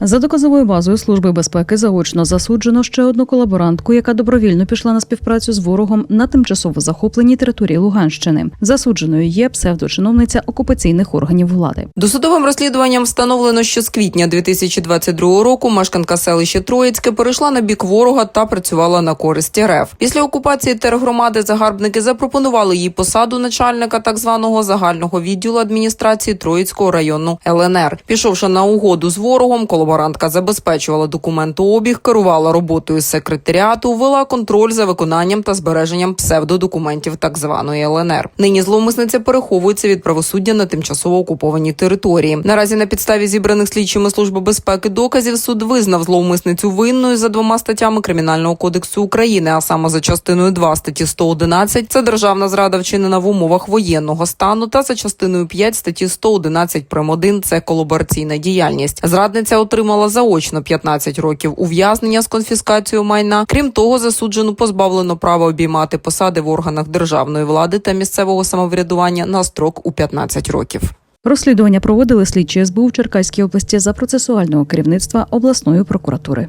За доказовою базою Служби безпеки заочно засуджено ще одну колаборантку, яка добровільно пішла на співпрацю з ворогом на тимчасово захопленій території Луганщини. Засудженою є псевдочиновниця окупаційних органів влади. Досудовим розслідуванням встановлено, що з квітня 2022 року мешканка селища Троїцьке перейшла на бік ворога та працювала на користь РФ. Після окупації тергромади загарбники запропонували їй посаду начальника так званого загального відділу адміністрації Троїцького району ЛНР. Пішовши на угоду з ворогом, колаборантка забезпечувала документообіг, керувала роботою секретаріату, вела контроль за виконанням та збереженням псевдодокументів так званої ЛНР. Нині зловмисниця переховується від правосуддя на тимчасово окупованій території. Наразі на підставі зібраних слідчими служби безпеки доказів суд визнав зловмисницю винною за двома статтями кримінального кодексу України, а саме за частиною 2 статті 111 – це державна зрада вчинена в умовах воєнного стану, та за частиною 5 статті 111 прим. 1 – це колабораційна діяльність. Зрадниця отримала заочно 15 років ув'язнення з конфіскацією майна. Крім того, засуджену позбавлено права обіймати посади в органах державної влади та місцевого самоврядування на строк у 15 років. Розслідування проводили слідчі СБУ в Черкаській області за процесуального керівництва обласної прокуратури.